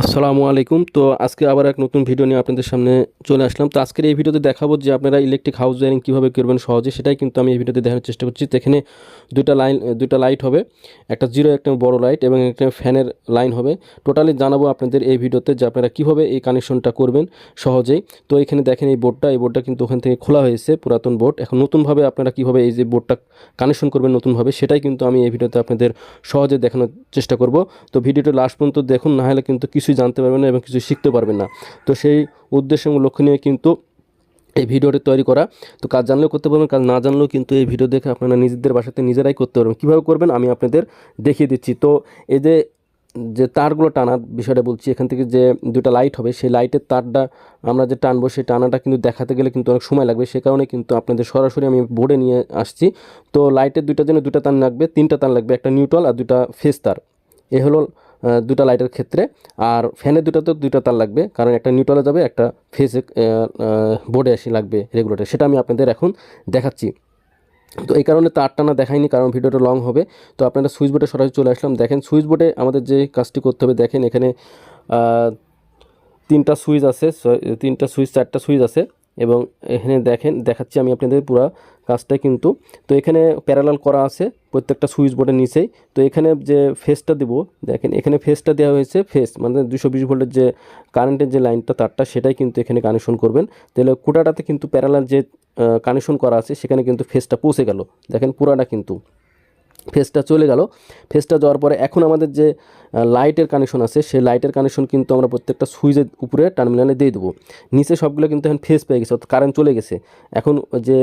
আসসালামু আলাইকুম। তো আজকে আবার এক নতুন ভিডিও নিয়ে আপনাদের সামনে চলে আসলাম। তো আজকের এই ভিডিওতে দেখাবো যে আপনারা ইলেকট্রিক হাউস ওয়ারিং কীভাবে করবেন সহজে, সেটাই কিন্তু আমি এই ভিডিওতে দেখানোর চেষ্টা করছি। তো এখানে দুইটা লাইন দুইটা লাইট হবে, একটা জিরো একটা বড় লাইট এবং একটা ফ্যানের লাইন হবে। টোটালি জানাব আপনাদের এই ভিডিওতে যে আপনারা কীভাবে এই কানেকশনটা করবেন সহজেই। তো এখানে দেখেন এই বোর্ডটা এই বোর্ডটা কিন্তু ওখান থেকে খোলা হয়েছে, পুরাতন বোর্ড এখন নতুনভাবে আপনারা কীভাবে এই যে বোর্ডটা কানেকশন করবেন নতুনভাবে, সেটাই কিন্তু আমি এই ভিডিওতে আপনাদের সহজে দেখানোর চেষ্টা করব। তো ভিডিওটা লাস্ট পর্যন্ত দেখুন, না হলে কিন্তু কিছুই জানতে পারবেন না এবং কিছু শিখতে পারবেন না। তো সেই উদ্দেশ্য এবং লক্ষ্য নিয়ে কিন্তু এই ভিডিওটি তৈরি করা। তো কাজ জানলেও করতে পারবেন, কাজ না জানলেও কিন্তু এই ভিডিও দেখে আপনারা নিজেদের বাসাতে নিজেরাই করতে পারবেন। কীভাবে করবেন আমি আপনাদের দেখিয়ে দিচ্ছি। তো এই যে যে তারগুলো টানার বিষয়টা বলছি, এখান থেকে যে দুটো লাইট হবে, সেই লাইটের তারটা আমরা যে টানবো, সেই টানাটা কিন্তু দেখাতে গেলে কিন্তু অনেক সময় লাগবে। সে কারণে কিন্তু আপনাদের সরাসরি আমি বোর্ডে নিয়ে আসছি। তো লাইটের দুটার জন্য দুটা তার লাগবে, তিনটা তার লাগবে, একটা নিউট্রাল আর দুটা ফেস তার। এ হলো দুটা লাইটের ক্ষেত্রে। আর ফ্যানের দুটাতেও দুইটা তার লাগবে, কারণ একটা নিউট্রালে যাবে, একটা ফেসে বোর্ডে এসে লাগবে রেগুলেটর সেটা আমি আপনাদের এখন দেখাচ্ছি। তো এই কারণে তার টানা দেখাইনি, কারণ ভিডিওটা লং হবে। তো আপনারা সুইচ বোর্ডে সরাসরি চলে আসলাম। দেখেন, সুইচ বোর্ডে আমাদের যে কাজটি করতে হবে, দেখেন এখানে তিনটা সুইচ আছে তিনটা সুইচ, চারটা সুইচ আছে। এবং এখানে দেখেন, দেখাচ্ছি আমি আপনাদের পুরো কাজটা কিন্তু। তো এখানে প্যারালাল করা আছে প্রত্যেকটা সুইচ বোর্ডের নিচেই। তো এখানে যে ফেসটা দিব, দেখেন, এখানে ফেসটা দেওয়া হয়েছে ফেস মানে দুশো বিশ ভোল্টের যে কারেন্টের যে লাইনটা তারটা সেটাই কিন্তু এখানে কানেকশন করবেন। তাহলে কুটাটাতে কিন্তু প্যারালাল যে কানেকশন করা আছে, সেখানে কিন্তু ফেসটা পৌঁছে গেল। দেখেন পুরাটা কিন্তু। ফেসটা চলে গেল। ফেসটা যাওয়ার পরে এখন আমাদের যে লাইটের কানেকশন আছে, সেই লাইটের কানেকশন কিন্তু আমরা প্রত্যেকটা সুইচের উপরে টার্মিনালে দিয়ে দেবো। নিচে সবগুলো কিন্তু এখন ফেস পেয়ে গেছে, অর্থাৎ কারেন্ট চলে গেছে। এখন যে,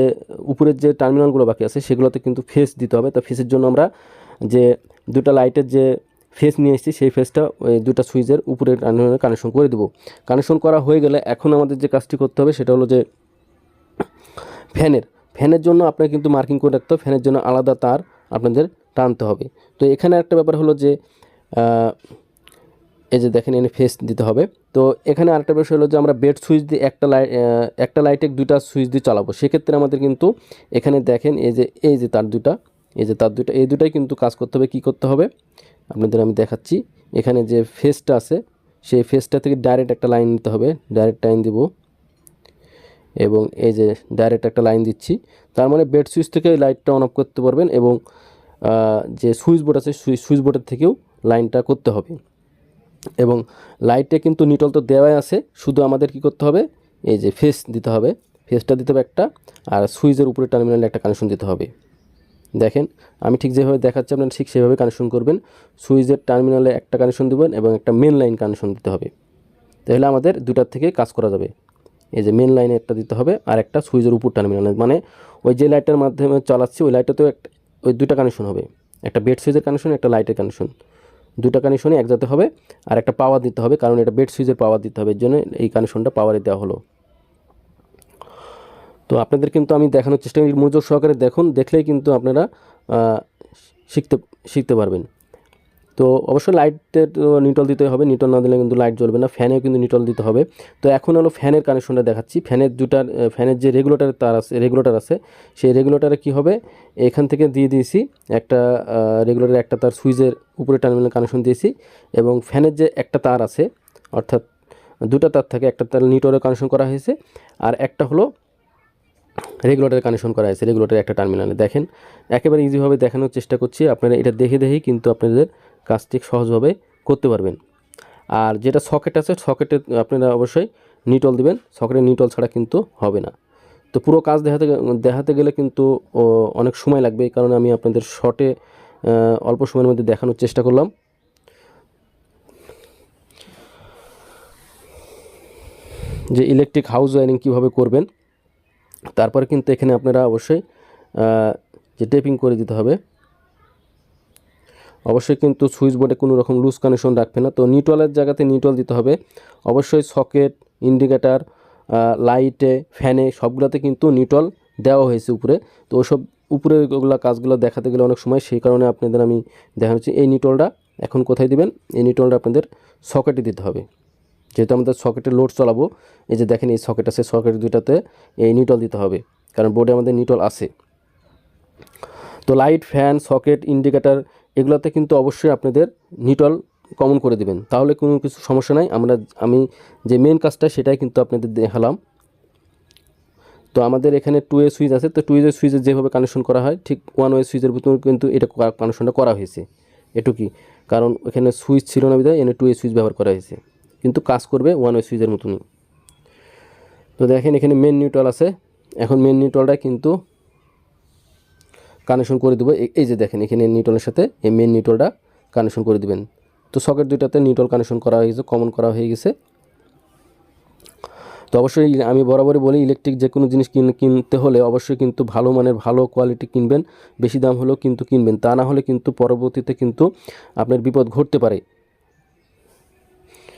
উপরের যে টার্মিনালগুলো বাকি আছে, সেগুলোতে কিন্তু ফেস দিতে হবে। তো ফেসের জন্য আমরা যে, দুটো লাইটের যে ফেস নিয়ে এসেছি, সেই ফেসটা ওই দুটো সুইচের উপরে কানেকশন করে দেবো। কানেকশন করা হয়ে গেলে এখন আমাদের যে কাজটি করতে হবে, সেটা হলো যে ফ্যানের ফ্যানের জন্য আপনাকে কিন্তু মার্কিং করে রাখতে হবে। ফ্যানের জন্য আলাদা তার আপনাদের টানতে হবে। তো এখানে একটা ব্যাপার হলো যে এই যে দেখেন এনে ফেস দিতে হবে। তো এখানে আরেকটা বিষয় হলো যে আমরা বেড সুইচ দিয়ে একটা লাইট একটা লাইটে দুইটা সুইচ দিয়ে চালাবো। সেক্ষেত্রে আমাদের কিন্তু এখানে দেখেন এই যে এই যে তার দুটা এই যে তার দুটা এই দুটাই কিন্তু কাজ করতে হবে। কী করতে হবে? আপনাদের আমি দেখাচ্ছি। এখানে যে ফেসটা আছে, সেই ফেসটা থেকে ডাইরেক্ট একটা লাইন নিতে হবে। ডাইরেক্ট লাইন দিব। এবং এই যে ডাইরেক্ট একটা লাইন দিচ্ছি, তার মানে বেড সুইচ থেকে লাইটটা অন অফ করতে পারবেন এবং যে সুইচ বোর্ড আছে সুইচ বোর্ডের থেকেও লাইনটা করতে হবে। এবং লাইটে কিন্তু নিটল তো দেওয়াই আছে, শুধু আমাদের কি করতে হবে, এই যে ফেস দিতে হবে ফেসটা দিতে হবে একটা, আর সুইচের উপরে টার্মিনালে একটা কানেকশন দিতে হবে। দেখেন, আমি ঠিক যেভাবে দেখাচ্ছি, আপনারা ঠিক সেভাবে কানেকশন করবেন সুইচের টার্মিনালে একটা কানেকশন দেবেন এবং একটা মেন লাইন কানেকশন দিতে হবে। তাহলে আমাদের দুটার থেকে কাজ করা যাবে। এই যে মেন লাইনে একটা দিতে হবে, আর একটা সুইচের উপর টার্মিনালে মানে ওই যে লাইটের মাধ্যমে চালাচ্ছি, ওই লাইটটাতেও একটা, ওই দুটা কানেকশন হবে। একটা বেড সুইচের কানেকশন একটা লাইটের কানেকশন দুটা কানেকশনই একসাথে হবে, আর একটা পাওয়ার দিতে হবে, কারণ এটা বেড সুইচের পাওয়ার দিতে হবে এর জন্য এই কানেকশনটা পাওয়ারে দেওয়া হলো। তো আপনাদের কিন্তু আমি দেখানোর চেষ্টা করি, মনোযোগ সহকারে দেখুন, দেখলেই কিন্তু আপনারা শিখতে শিখতে পারবেন। তো অবশ্যই লাইটের নিটল দিতে হবে, নিটল না দিলে কিন্তু লাইট জ্বলবে না, ফ্যানেও কিন্তু নিটল দিতে হবে। তো এখন হলো ফ্যানের কানেকশনটা দেখাচ্ছি, ফ্যানের দুটার ফ্যানের যে রেগুলেটর তার আছে রেগুলেটর আছে, সেই রেগুলেটরে কি হবে? এখান থেকে দিয়ে দিয়েছি একটা রেগুলেটর একটা তার সুইচের উপরে টার্মিনাল কানেকশন দিয়েছি এবং ফ্যানের যে একটা তার আছে, অর্থাৎ দুটা তার থাকে একটা তার নিটলের কানেকশন করা হয়েছে আর একটা হলো রেগুলেটর কানেকশন করা হয়েছে রেগুলেটর একটা টার্মিনালে দেখেন, একেবারে ইজিভাবে দেখানোর চেষ্টা করছি, আপনারা এটা দেখে দেখেই কিন্তু আপনাদের কাজটি সহজভাবে করতে পারবেন। আর যেটা সকেট আছে, সকেটে আপনারা অবশ্যই নিটল দিবেন। সকেটে নিটল ছাড়া কিন্তু হবে না। তো পুরো কাজ দেখাতে দেখাতে গেলে কিন্তু অনেক সময় লাগবে। এই কারণে আমি আপনাদের শর্টে অল্প সময়ের মধ্যে দেখানোর চেষ্টা করলাম। যে ইলেকট্রিক হাউস ওয়ারিং কীভাবে করবেন, তারপরে কিন্তু এখানে আপনারা অবশ্যই যে টেপিং করে দিতে হবে। অবশ্যই কিন্তু সুইচ বোর্ডে কোনো রকম লুজ কানেকশন রাখবে না। তো নিউট্রালের জায়গাতে নিউট্রাল দিতে হবে। অবশ্যই সকেট ইন্ডিকেটার লাইটে ফ্যানে সবগুলোতে কিন্তু নিউট্রাল দেওয়া হয়েছে উপরে। তো ওসব উপরে ওগুলো কাজগুলো দেখাতে গেলে অনেক সময় সেই কারণে আপনাদের আমি দেখা দেখাচ্ছি এই নিউট্রালটা এখন কোথায় দিবেন? এই নিউট্রালটা আপনাদের সকেটে দিতে হবে। যেহেতু আমাদের সকেটে লোড চালাবো, এই যে দেখেন এই সকেট আছে সকেট দুইটাতে এই নিউট্রাল দিতে হবে। কারণ বোর্ডে আমাদের নিউট্রাল আছে। তো লাইট ফ্যান সকেট ইন্ডিকেটার এগুলোতে কিন্তু অবশ্যই আপনাদের নিউট্রাল কমন করে দেবেন। তাহলে কোনো কিছু সমস্যা নাই। আমরা, আমি যে মেন কাজটা সেটাই কিন্তু আপনাদের দেখালাম। তো আমাদের এখানে টু এ সুইচ আছে। তো টু এ সুইচে যেভাবে কানেকশন করা হয়, ঠিক ওয়ান ওয়ে সুইচের ভিতরে কিন্তু এটা কানেকশনটা করা হয়েছে। এটুকুই। কারণ এখানে সুইচ ছিল না বিধায় এনে টু এ সুইচ ব্যবহার করা হয়েছে। কিন্তু কাজ করবে ওয়ান ওয়ে সুইচের মতনই। তো দেখেন এখানে মেন নিউট্রাল আছে। এখন মেন নিউট্রালটা কিন্তু কানেকশন করে দেবো। এই- যে দেখেন, এখানে নিউটলের সাথে এই মেন নিউট্রালটা কানেকশন করে দিবেন। তো সকেট দুইটাতে নিউটল কানেকশন করা হয়ে গেছে কমন করা হয়ে গেছে। তো অবশ্যই আমি বরাবরই বলি ইলেকট্রিক যে কোনো জিনিস কিন- কিনতে হলে অবশ্যই কিন্তু ভালো মানের, ভালো কোয়ালিটি কিনবেন। বেশি দাম হলেও কিন্তু কিনবেন। তা না হলে কিন্তু পরবর্তীতে কিন্তু আপনার বিপদ ঘটতে পারে।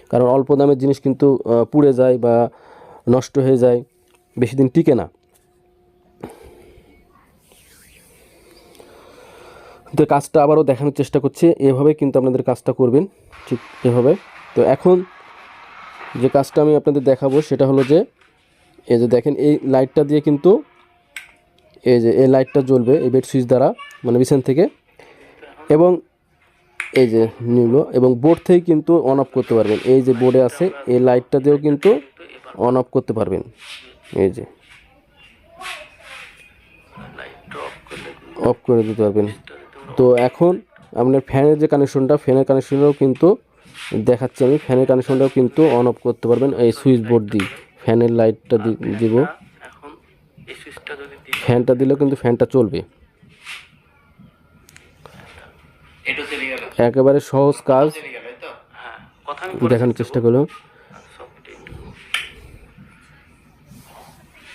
কারণ অল্প দামের জিনিস কিন্তু পুড়ে যায় বা নষ্ট হয়ে যায়, বেশি দিন টিকে না। তো কাজটা আবারও দেখানোর চেষ্টা করছি। এভাবে কিন্তু আপনাদের কাজটা করবেন। ঠিক এভাবে। তো এখন যে কাজটা আমি আপনাদের দেখাবো, সেটা হলো যে, এই যে দেখেন, এই লাইটটা দিয়ে কিন্তু এই যে, এই লাইটটা জ্বলবে এই বেড সুইচ দ্বারা মানে বিছান থেকে। এবং এই যে নিল এবং বোর্ড থেকে কিন্তু অন অফ করতে পারবেন। এই যে বোর্ডে আছে, এই লাইটটা দিয়েও কিন্তু অন অফ করতে পারবেন। এই যে অফ করে দিতে পারবেন। তো এখন আপনার ফ্যানের যে কানেকশনটা ফ্যানের কানেকশনটাও কিন্তু দেখাচ্ছি আমি। ফ্যানের কানেকশনটাও কিন্তু অন অফ করতে পারবেন এই সুইচ বোর্ড দিয়ে। ফ্যানের লাইটটা দিব। যদি দিই। ফ্যানটা দিলেও কিন্তু ফ্যানটা চলবে। একেবারে সহজ কাজ। হ্যাঁ দেখানোর চেষ্টা করলাম।